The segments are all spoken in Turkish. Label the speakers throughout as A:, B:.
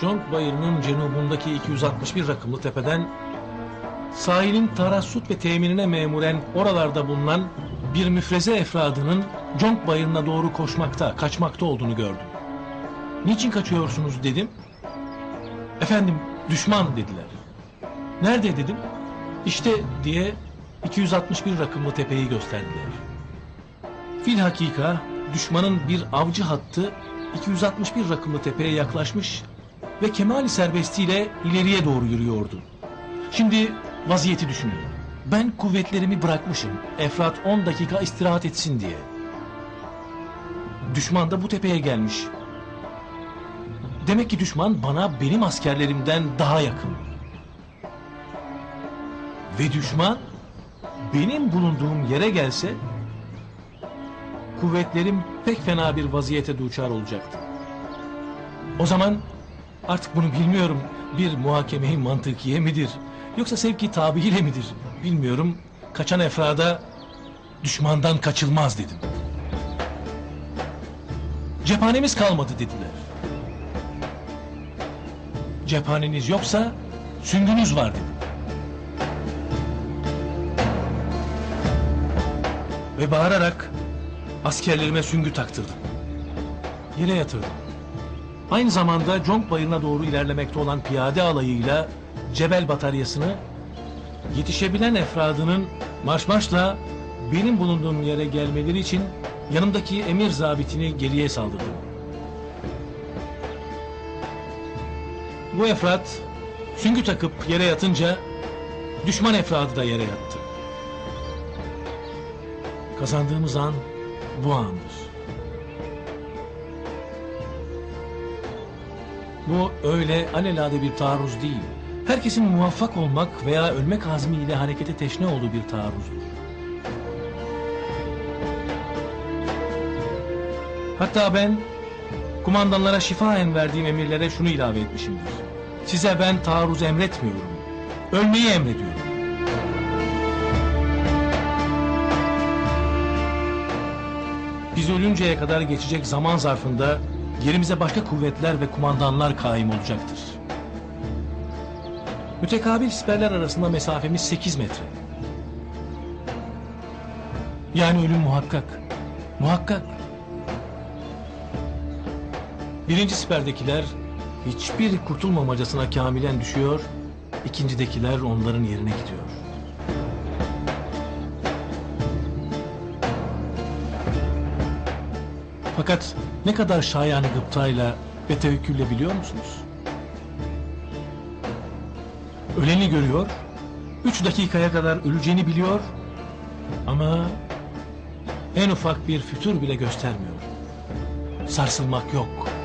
A: Conk Bayırı'nın cenubundaki 261 rakımlı tepeden sahilin tarassut ve teminine memuren oralarda bulunan bir müfreze efradının Conk Bayırı'na doğru koşmakta, kaçmakta olduğunu gördüm. Niçin kaçıyorsunuz dedim. Efendim düşman dediler. Nerede dedim. İşte diye 261 rakımlı tepeyi gösterdiler. Fil hakika düşmanın bir avcı hattı 261 rakımlı tepeye yaklaşmış ve kemali serbestiyle ileriye doğru yürüyordu. Şimdi vaziyeti düşünün. Ben kuvvetlerimi bırakmışım. Efrat 10 dakika istirahat etsin diye. Düşman da bu tepeye gelmiş. Demek ki düşman bana benim askerlerimden daha yakın. Ve düşman benim bulunduğum yere gelse kuvvetlerim pek fena bir vaziyete duçar olacaktı. O zaman artık bunu bilmiyorum bir muhakeme-i mantıkiye midir yoksa sevki tabiiyle midir bilmiyorum. Kaçan efrada düşmandan kaçılmaz dedim. Cephanemiz kalmadı dediler. Cephaneniz yoksa süngünüz var dedim. Ve bağırarak askerlerime süngü taktırdım. Yere yatırdım. Aynı zamanda Conk Bayırı'na doğru ilerlemekte olan piyade alayıyla Cebel bataryasını yetişebilen efradının marş marşla benim bulunduğum yere gelmeleri için yanımdaki emir zabitini geriye saldırdım. Bu efrat süngü takıp yere yatınca düşman efradı da yere yattı. Kazandığımız an bu andır. Bu öyle alelade bir taarruz değil. Herkesin muvaffak olmak veya ölmek azmiyle harekete teşne olduğu bir taarruzdur. Hatta ben kumandanlara şifaen verdiğim emirlere şunu ilave etmişimdir. Size ben taarruz emretmiyorum. Ölmeyi emrediyorum. Biz ölünceye kadar geçecek zaman zarfında yerimize başka kuvvetler ve kumandanlar kaim olacaktır. Mütekabil siperler arasında mesafemiz 8 metre. Yani ölüm muhakkak. Muhakkak. Birinci siperdekiler hiçbir kurtulmamacasına kamilen düşüyor, ikincidekiler onların yerine gidiyor. Fakat ne kadar şayanı gıptayla ve tevekkülle biliyor musunuz? Öleni görüyor, üç dakikaya kadar öleceğini biliyor ama en ufak bir fütur bile göstermiyor. Sarsılmak yok.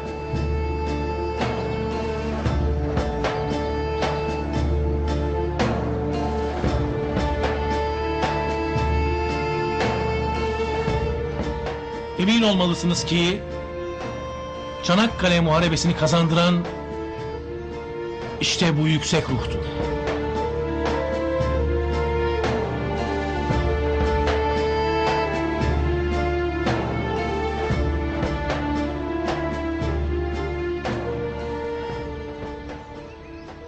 A: Emin olmalısınız ki Çanakkale Muharebesini kazandıran işte bu yüksek ruhtur.